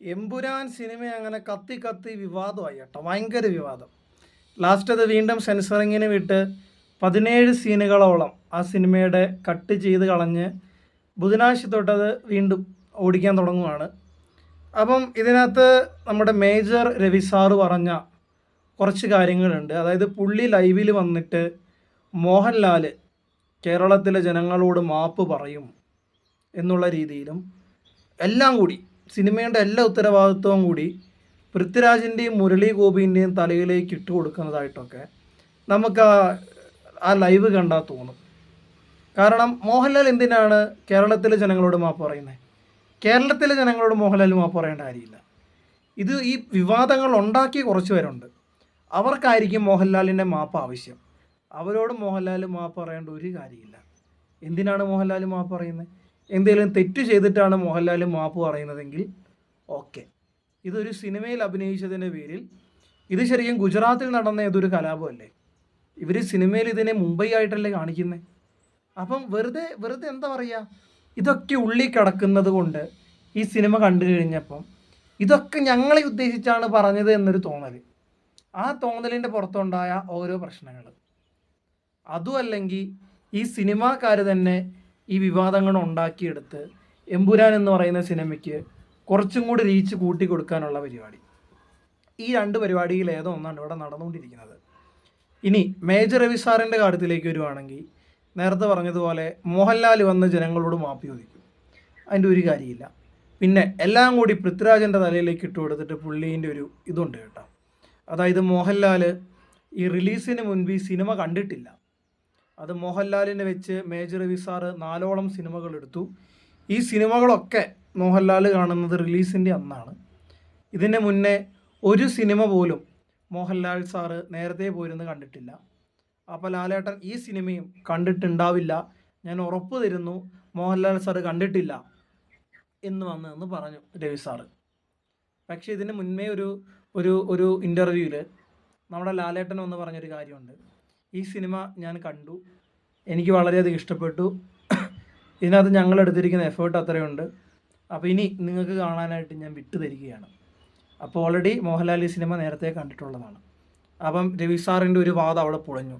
Empuraan cinema അങ്ങനെ കത്തി കത്തി വിവാദമായി കേട്ടോ. ഭയങ്കര വിവാദം. ലാസ്റ്റ് അത് വീണ്ടും സെൻസറിങ്ങിന് വിട്ട് പതിനേഴ് സീനുകളോളം ആ സിനിമയുടെ കട്ട് ചെയ്ത് കളഞ്ഞ് ബുധനാഴ്ച തൊട്ടത് വീണ്ടും ഓടിക്കാൻ തുടങ്ങുകയാണ് അപ്പം ഇതിനകത്ത് നമ്മുടെ മേജർ രവി സാറ് പറഞ്ഞ കുറച്ച് കാര്യങ്ങളുണ്ട്. അതായത് പുള്ളി ലൈവിൽ വന്നിട്ട് മോഹൻലാൽ കേരളത്തിലെ ജനങ്ങളോട് മാപ്പ് പറയും എന്നുള്ള രീതിയിലും എല്ലാം കൂടി സിനിമയുടെ എല്ലാ ഉത്തരവാദിത്വവും കൂടി പൃഥ്വിരാജിന്റെയും മുരളി ഗോപിന്റെയും തലയിലേക്ക് ഇട്ട് കൊടുക്കുന്നതായിട്ടൊക്കെ നമുക്ക് ആ ആ ലൈവ് കണ്ടാൽ തോന്നും. കാരണം മോഹൻലാൽ എന്തിനാണ് കേരളത്തിലെ ജനങ്ങളോട് മാപ്പ് പറയുന്നത് കേരളത്തിലെ ജനങ്ങളോട് മോഹൻലാൽ മാപ്പ് പറയേണ്ട കാര്യമില്ല. ഇത് ഈ വിവാദങ്ങൾ ഉണ്ടാക്കിയ കുറച്ച് പേരുണ്ട്. അവർക്കായിരിക്കും മോഹൻലാലിന്റെ മാപ്പ് ആവശ്യം. അവരോട് മോഹൻലാൽ മാപ്പ് പറയേണ്ട ഒരു കാര്യമില്ല. എന്തിനാണ് മോഹൻലാൽ മാപ്പ് പറയുന്നത് എന്തെങ്കിലും തെറ്റ് ചെയ്തിട്ടാണ് മോഹൻലാൽ മാപ്പ് പറയുന്നതെങ്കിൽ ഓക്കെ. ഇതൊരു സിനിമയിൽ അഭിനയിച്ചതിന്റെ പേരിൽ ഇത് ശരിക്കും ഗുജറാത്തിൽ നടന്ന ഏതൊരു കലാപമല്ലേ? ഇവർ സിനിമയിൽ ഇതിനെ മുംബൈ ആയിട്ടല്ലേ കാണിക്കുന്നത് അപ്പം വെറുതെ വെറുതെ എന്താ പറയുക ഇതൊക്കെ ഉള്ളിൽ കിടക്കുന്നത് കൊണ്ട് ഈ സിനിമ കണ്ടു കഴിഞ്ഞപ്പം ഇതൊക്കെ ഞങ്ങളെ ഉദ്ദേശിച്ചാണ് പറഞ്ഞത് എന്നൊരു തോന്നൽ ആ തോന്നലിന്റെ പുറത്തുണ്ടായ ഓരോ പ്രശ്നങ്ങൾ അതുമല്ലെങ്കിൽ ഈ സിനിമാക്കാർ തന്നെ ഈ വിവാദങ്ങൾ ഉണ്ടാക്കിയെടുത്ത് എമ്പുരാൻ എന്ന് പറയുന്ന സിനിമയ്ക്ക് കുറച്ചും കൂടി റീച്ച് കൂട്ടി കൊടുക്കാനുള്ള പരിപാടി. ഈ രണ്ട് പരിപാടിയിൽ ഏതോ ഒന്നാണ് ഇവിടെ നടന്നുകൊണ്ടിരിക്കുന്നത്. ഇനി മേജർ രവി സാറിന്റെ കാര്യത്തിലേക്ക് വരുവാണെങ്കിൽ നേരത്തെ പറഞ്ഞതുപോലെ മോഹൻലാൽ വന്ന് ജനങ്ങളോട് മാപ്പി ചോദിക്കും. അതിന്റെ ഒരു കാര്യമില്ല. പിന്നെ എല്ലാം കൂടി പൃഥ്വിരാജന്റെ തലയിലേക്ക് ഇട്ട് കൊടുത്തിട്ട് പുള്ളീന്റെ ഒരു ഇതുണ്ട് കേട്ടോ. അതായത് മോഹൻലാൽ ഈ റിലീസിന് മുൻപ് ഈ സിനിമ കണ്ടിട്ടില്ല. അത് മോഹൻലാലിനെ വെച്ച് മേജർ രവി സാറ് നാലോളം സിനിമകൾ എടുത്തു. ഈ സിനിമകളൊക്കെ മോഹൻലാൽ കാണുന്നത് റിലീസിന്റെ അന്നാണ്. ഇതിന് മുന്നേ ഒരു സിനിമ പോലും മോഹൻലാൽ സാറ് നേരത്തെ പോയിരുന്നു കണ്ടിട്ടില്ല. അപ്പോൾ ലാലേട്ടൻ ഈ സിനിമയും കണ്ടിട്ടുണ്ടാവില്ല. ഞാൻ ഉറപ്പ് തരുന്നു മോഹൻലാൽ സാറ് കണ്ടിട്ടില്ല എന്ന് വന്നതെന്ന് പറഞ്ഞു രവി സാറ്. പക്ഷേ ഇതിന് മുന്നേ ഒരു ഒരു ഒരു ഇന്റർവ്യൂവിൽ നമ്മുടെ ലാലേട്ടൻ ഒന്ന് പറഞ്ഞൊരു കാര്യമുണ്ട്. ഈ സിനിമ ഞാൻ കണ്ടു. എനിക്ക് വളരെയധികം ഇഷ്ടപ്പെട്ടു. ഇതിനകത്ത് ഞങ്ങൾ എടുത്തിരിക്കുന്ന എഫേർട്ട് അത്രയുണ്ട്. അപ്പോൾ ഇനി നിങ്ങൾക്ക് കാണാനായിട്ട് ഞാൻ വിട്ടുതരികയാണ് അപ്പോൾ ഓൾറെഡി മോഹൻലാൽ ഈ സിനിമ നേരത്തെ കണ്ടിട്ടുള്ളതാണ്. അപ്പം രവി സാറിന്റെ ഒരു വാദം അവിടെ പൊളഞ്ഞു.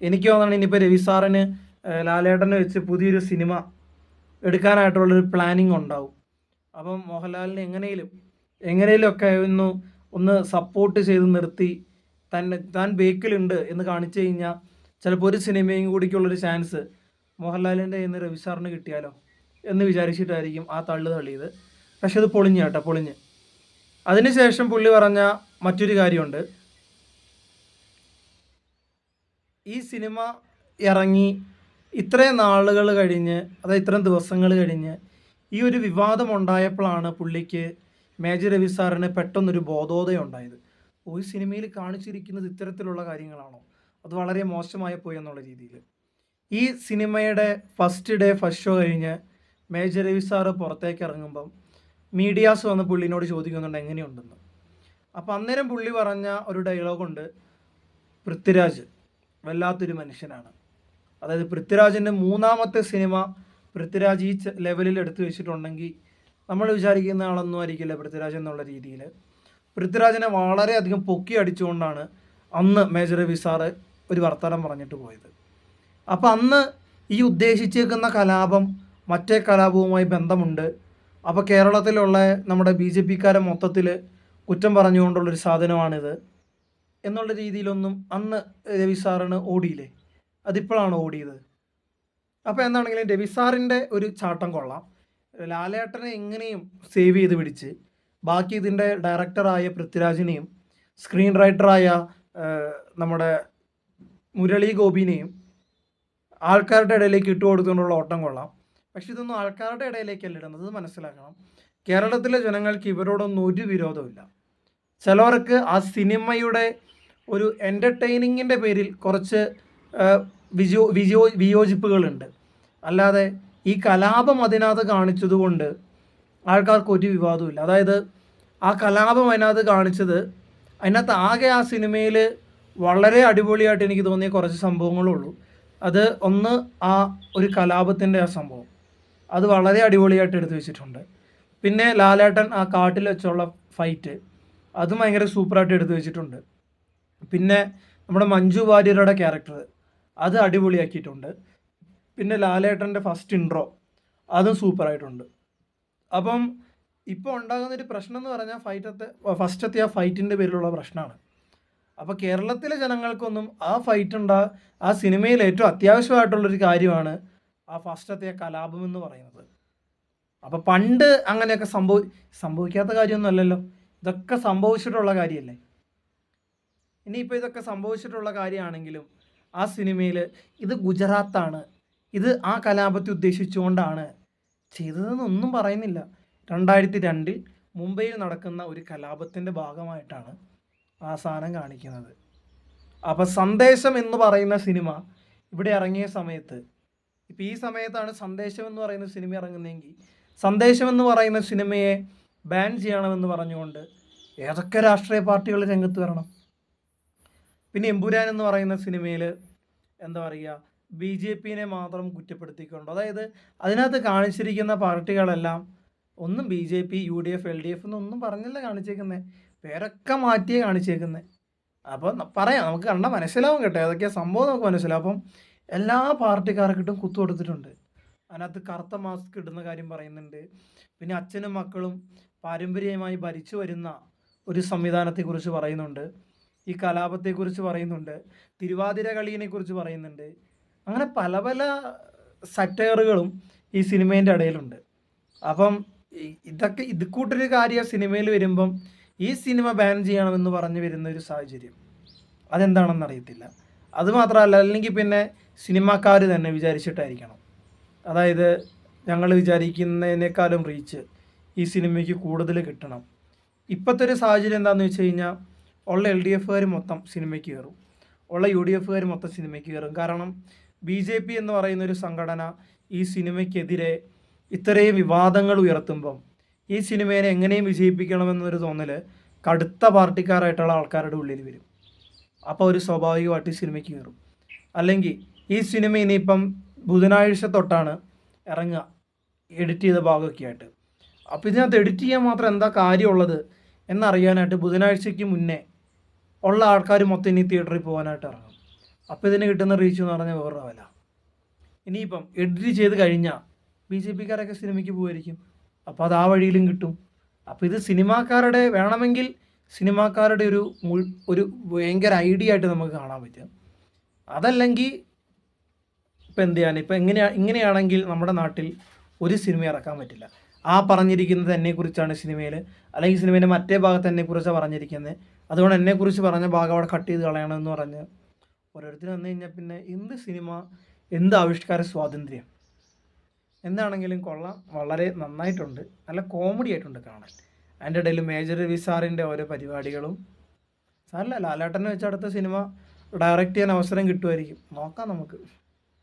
എനിക്ക് തോന്നുന്നു ഇനിയിപ്പോൾ രവി സാറിന് ലാലേട്ടനെ വെച്ച് പുതിയൊരു സിനിമ എടുക്കാനായിട്ടുള്ളൊരു പ്ലാനിങ് ഉണ്ടാവും. അപ്പം മോഹൻലാലിനെ എങ്ങനെയും എങ്ങനെയും ഒക്കെ ഒന്ന് ഒന്ന് സപ്പോർട്ട് ചെയ്ത് നിർത്തി തന്നെ താൻ ബേക്കിലുണ്ട് എന്ന് കാണിച്ചു കഴിഞ്ഞാൽ ചിലപ്പോൾ ഒരു സിനിമയും കൂടിക്കുള്ളൊരു ചാൻസ് മോഹൻലാലിന്റെ ഇന്ന് രവിസാറിന് രവി സാറിന് കിട്ടിയാലോ എന്ന് വിചാരിച്ചിട്ടായിരിക്കും ആ തള്ളു തള്ളിയത്. പക്ഷെ അത് പൊളിഞ്ഞു കേട്ടോ പൊളിഞ്ഞ്. അതിനുശേഷം പുള്ളി പറഞ്ഞ മറ്റൊരു കാര്യമുണ്ട്. ഈ സിനിമ ഇറങ്ങി ഇത്രയും നാളുകൾ കഴിഞ്ഞ് അതായത് ഇത്രയും ദിവസങ്ങൾ കഴിഞ്ഞ് ഈ ഒരു വിവാദം ഉണ്ടായപ്പോഴാണ് പുള്ളിക്ക് മേജർ രവി സാറിന് പെട്ടെന്നൊരു ബോധോദയം ഉണ്ടായത്. ഈ സിനിമയിൽ കാണിച്ചിരിക്കുന്നത് ഇത്തരത്തിലുള്ള കാര്യങ്ങളാണോ? അത് വളരെ മോശമായി പോയി എന്നുള്ള രീതിയിൽ. ഈ സിനിമയുടെ ഫസ്റ്റ് ഡേ ഫസ്റ്റ് ഷോ കഴിഞ്ഞ് മേജർ രവി സാറ് പുറത്തേക്ക് ഇറങ്ങുമ്പം മീഡിയാസ് വന്ന് പുള്ളിനോട് ചോദിക്കുന്നുണ്ട് എങ്ങനെയുണ്ടെന്ന്? അപ്പം അന്നേരം പുള്ളി പറഞ്ഞ ഒരു ഡയലോഗുണ്ട് പൃഥ്വിരാജ് വല്ലാത്തൊരു മനുഷ്യനാണ്. അതായത് പൃഥ്വിരാജിന്റെ മൂന്നാമത്തെ സിനിമ പൃഥ്വിരാജ് ഈ ലെവലിൽ എടുത്തു വെച്ചിട്ടുണ്ടെങ്കിൽ നമ്മൾ വിചാരിക്കുന്ന ആളൊന്നും ആയിരിക്കില്ല പൃഥ്വിരാജ് എന്നുള്ള രീതിയിൽ. പൃഥ്വിരാജിനെ വളരെയധികം പൊക്കി അടിച്ചുകൊണ്ടാണ് അന്ന് മേജർ രവി സാറ് ഒരു വർത്തമാനം പറഞ്ഞിട്ട് പോയത്. അപ്പോൾ അന്ന് ഈ ഉദ്ദേശിച്ചേക്കുന്ന കലാപം മറ്റേ കലാപവുമായി ബന്ധമുണ്ട്. അപ്പോൾ കേരളത്തിലുള്ള നമ്മുടെ ബി ജെ പിക്കാരെ മൊത്തത്തിൽ കുറ്റം പറഞ്ഞുകൊണ്ടുള്ളൊരു സാധനമാണിത്. എന്നുള്ള രീതിയിലൊന്നും അന്ന് രവി സാറിന് ഓടിയില്ലേ? അതിപ്പോഴാണ് ഓടിയത്. അപ്പോൾ എന്താണെങ്കിലും രവി സാറിന്റെ ഒരു ചാട്ടം കൊള്ളാം. ലാലേട്ടനെ എങ്ങനെയും സേവ് ചെയ്ത് പിടിച്ച് ബാക്കി ഇതിന്റെ ഡയറക്ടറായ പൃഥ്വിരാജിനെയും സ്ക്രീൻ റൈറ്ററായ നമ്മുടെ മുരളി ഗോപിനെയും ആൾക്കാരുടെ ഇടയിലേക്ക് ഇട്ട് കൊടുത്തുകൊണ്ടുള്ള ഓട്ടം കൊള്ളാം. പക്ഷെ ഇതൊന്നും ആൾക്കാരുടെ ഇടയിലേക്കല്ല ഇടുന്നത് മനസ്സിലാക്കണം. കേരളത്തിലെ ജനങ്ങൾക്ക് ഇവരോടൊന്നും ഒരു വിരോധമില്ല ചിലവർക്ക് ആ സിനിമയുടെ ഒരു എന്റർടൈനിങ്ങിന്റെ പേരിൽ കുറച്ച് വിജയോ വിജോ വിജോ വിയോജിപ്പുകളുണ്ട്. അല്ലാതെ ഈ കലാപം അതിനകത്ത് കാണിച്ചതുകൊണ്ട് ആൾക്കാർക്ക് ഒരു വിവാദവുമില്ല. അതായത് ആ കലാപം അതിനകത്ത് കാണിച്ചത് അതിനകത്ത് ആകെ ആ സിനിമയിൽ വളരെ അടിപൊളിയായിട്ട് എനിക്ക് തോന്നിയ കുറച്ച് സംഭവങ്ങളുള്ളൂ അത് ഒന്ന് ആ ഒരു കലാപത്തിന്റെ ആ സംഭവം. അത് വളരെ അടിപൊളിയായിട്ട് എടുത്തു വെച്ചിട്ടുണ്ട്. പിന്നെ ലാലേട്ടൻ ആ കാട്ടിൽ വെച്ചുള്ള ഫൈറ്റ് അതും ഭയങ്കര സൂപ്പറായിട്ട് എടുത്തു വെച്ചിട്ടുണ്ട്. പിന്നെ നമ്മുടെ മഞ്ജു വാര്യരുടെ ക്യാരക്ടർ അത് അടിപൊളിയാക്കിയിട്ടുണ്ട്. പിന്നെ ലാലേട്ടന്റെ ഫസ്റ്റ് ഇൻട്രോ അതും സൂപ്പറായിട്ടുണ്ട്. അപ്പം ഇപ്പോൾ ഉണ്ടാകുന്ന ഒരു പ്രശ്നം എന്ന് പറഞ്ഞാൽ ഫൈറ്റത്തെ ഫസ്റ്റത്തെ ആ ഫൈറ്റിന്റെ പേരിലുള്ള പ്രശ്നമാണ് അപ്പോൾ കേരളത്തിലെ ജനങ്ങൾക്കൊന്നും ആ ഫൈറ്റ് ഉണ്ടാ ആ സിനിമയിൽ ഏറ്റവും അത്യാവശ്യമായിട്ടുള്ളൊരു കാര്യമാണ് ആ ഫസ്റ്റത്തെ കലാപം എന്ന് പറയുന്നത്. അപ്പോൾ പണ്ട് അങ്ങനെയൊക്കെ സംഭവ സംഭവിക്കാത്ത കാര്യമൊന്നുമല്ലല്ലോ ഇതൊക്കെ സംഭവിച്ചിട്ടുള്ള കാര്യമല്ലേ ഇനിയിപ്പോൾ ഇതൊക്കെ സംഭവിച്ചിട്ടുള്ള കാര്യമാണെങ്കിലും ആ സിനിമയിൽ ഇത് ഗുജറാത്താണ്. ഇത് ആ കലാപത്തെ ഉദ്ദേശിച്ചുകൊണ്ടാണ് ചെയ്തതെന്നൊന്നും പറയുന്നില്ല. രണ്ടായിരത്തി രണ്ടിൽ മുംബൈയിൽ നടക്കുന്ന ഒരു കലാപത്തിന്റെ ഭാഗമായിട്ടാണ് ആ സാധനം കാണിക്കുന്നത്. അപ്പോൾ സന്ദേശം എന്ന് പറയുന്ന സിനിമ ഇവിടെ ഇറങ്ങിയ സമയത്ത് ഇപ്പം ഈ സമയത്താണ് സന്ദേശം എന്ന് പറയുന്ന സിനിമ ഇറങ്ങുന്നതെങ്കിൽ സന്ദേശം എന്ന് പറയുന്ന സിനിമയെ ബാൻ ചെയ്യണമെന്ന് പറഞ്ഞുകൊണ്ട് ഏതൊക്കെ രാഷ്ട്രീയ പാർട്ടികൾ രംഗത്ത് വരണം? പിന്നെ എമ്പുരാൻ എന്ന് പറയുന്ന സിനിമയിൽ എന്താ പറയുക ബി ജെ പിനെ മാത്രം കുറ്റപ്പെടുത്തിക്കൊണ്ട്? അതായത് അതിനകത്ത് കാണിച്ചിരിക്കുന്ന പാർട്ടികളെല്ലാം ഒന്നും B J P U D F L D F എന്നൊന്നും പറഞ്ഞില്ല കാണിച്ചേക്കുന്നത് പേരൊക്കെ മാറ്റിയേ കാണിച്ചേക്കുന്നത് അപ്പോൾ പറയാം നമുക്ക് കണ്ട മനസ്സിലാവും കേട്ടോ. ഏതൊക്കെയാ സംഭവം നമുക്ക് മനസ്സിലാവും. അപ്പം എല്ലാ പാർട്ടിക്കാർക്കിട്ടും കുത്തു കൊടുത്തിട്ടുണ്ട്. അതിനകത്ത് കറുത്ത മാസ്ക് ഇടുന്ന കാര്യം പറയുന്നുണ്ട്. പിന്നെ അച്ഛനും മക്കളും പാരമ്പര്യമായി ഭരിച്ചു വരുന്ന ഒരു സംവിധാനത്തെക്കുറിച്ച് പറയുന്നുണ്ട്. ഈ കലാപത്തെക്കുറിച്ച് പറയുന്നുണ്ട്. തിരുവാതിര കളിയിനെക്കുറിച്ച് കുറിച്ച് പറയുന്നുണ്ട്. അങ്ങനെ പല പല സറ്റയറുകളും ഈ സിനിമേന്റെ ഇടയിലുണ്ട്. അപ്പം ഇതൊക്കെ ഇത് കൂട്ടൊരു കാര്യം സിനിമയിൽ വരുമ്പം ഈ സിനിമ ബാൻ ചെയ്യണമെന്ന് പറഞ്ഞു വരുന്ന ഒരു സാഹചര്യം. അതെന്താണെന്ന് അറിയത്തില്ല. അതുമാത്രമല്ല അല്ലെങ്കിൽ പിന്നെ സിനിമാക്കാർ തന്നെ വിചാരിച്ചിട്ടായിരിക്കണം. അതായത് ഞങ്ങൾ വിചാരിക്കുന്നതിനേക്കാളും റീച്ച് ഈ സിനിമയ്ക്ക് കൂടുതൽ കിട്ടണം. ഇപ്പോഴത്തെ ഒരു സാഹചര്യം എന്താണെന്ന് വെച്ച് കഴിഞ്ഞാൽ ഉള്ള എൽ ഡി എഫുകാർ മൊത്തം സിനിമയ്ക്ക് കയറും. ഉള്ള യു ഡി എഫുകാർ മൊത്തം സിനിമയ്ക്ക് കയറും. കാരണം ബി ജെ പി എന്ന് പറയുന്ന ഒരു സംഘടന ഈ സിനിമയ്ക്കെതിരെ ഇത്രയും വിവാദങ്ങൾ ഉയർത്തുമ്പം ഈ സിനിമയെ എങ്ങനെയും വിജയിപ്പിക്കണമെന്നൊരു തോന്നൽ കടുത്ത പാർട്ടിക്കാരായിട്ടുള്ള ആൾക്കാരുടെ ഉള്ളിൽ വരും. അപ്പോൾ ഒരു സ്വാഭാവികമായിട്ട് ഈ സിനിമയ്ക്ക് കയറും. അല്ലെങ്കിൽ ഈ സിനിമ ഇനിയിപ്പം ബുധനാഴ്ച തൊട്ടാണ് ഇറങ്ങുക എഡിറ്റ് ചെയ്ത ഭാഗമൊക്കെ ആയിട്ട് അപ്പോൾ ഇതിനകത്ത് എഡിറ്റ് ചെയ്യാൻ മാത്രം എന്താ കാര്യമുള്ളത് എന്നറിയാനായിട്ട് ബുധനാഴ്ചയ്ക്ക് മുന്നേ ഉള്ള ആൾക്കാർ മൊത്തം ഇനി തിയേറ്ററിൽ പോകാനായിട്ട് ഇറങ്ങും. അപ്പോൾ ഇതിന് കിട്ടുന്ന റീച്ച് എന്ന് പറഞ്ഞാൽ വേറെ വില ഇനിയിപ്പം എഡിറ്റ് ചെയ്ത് കഴിഞ്ഞാൽ ബി ജെ പിക്കാരൊക്കെ സിനിമയ്ക്ക് പോകുമായിരിക്കും അപ്പോൾ അത് ആ വഴിയിലും കിട്ടും. അപ്പോൾ ഇത് സിനിമാക്കാരുടെ വേണമെങ്കിൽ സിനിമാക്കാരുടെ ഒരു മുൾ- ഒരു ഭയങ്കര ഐഡിയ ആയിട്ട് നമുക്ക് കാണാൻ പറ്റും. അതല്ലെങ്കിൽ ഇപ്പം എന്ത് ചെയ്യാൻ ഇപ്പം എങ്ങനെയാ ഇങ്ങനെയാണെങ്കിൽ നമ്മുടെ നാട്ടിൽ ഒരു സിനിമ ഇറക്കാൻ പറ്റില്ല. ആ പറഞ്ഞിരിക്കുന്നത് എന്നെക്കുറിച്ചാണ് സിനിമയിൽ അല്ലെങ്കിൽ സിനിമേന്റെ മറ്റേ ഭാഗത്ത് എന്നെക്കുറിച്ചാണ് പറഞ്ഞിരിക്കുന്നത്. അതുകൊണ്ട് എന്നെക്കുറിച്ച് പറഞ്ഞ ഭാഗം അവിടെ കട്ട് ചെയ്ത് കളയണമെന്ന് പറഞ്ഞ് ഓരോരുത്തർ വന്നു കഴിഞ്ഞാൽ പിന്നെ എന്ത് സിനിമ എന്ത് ആവിഷ്കാര സ്വാതന്ത്ര്യം? എന്താണെങ്കിലും കൊള്ളാം. വളരെ നന്നായിട്ടുണ്ട്. നല്ല കോമഡി ആയിട്ടുണ്ട് കാണാൻ അതിന്റെ ഇടയിൽ മേജർ രവി സാറിന്റെ ഓരോ പരിപാടികളും. സാറല്ല ലാലാട്ടനെ വെച്ച അടുത്ത സിനിമ ഡയറക്റ്റ് ചെയ്യാൻ അവസരം കിട്ടുമായിരിക്കും. നോക്കാം നമുക്ക്.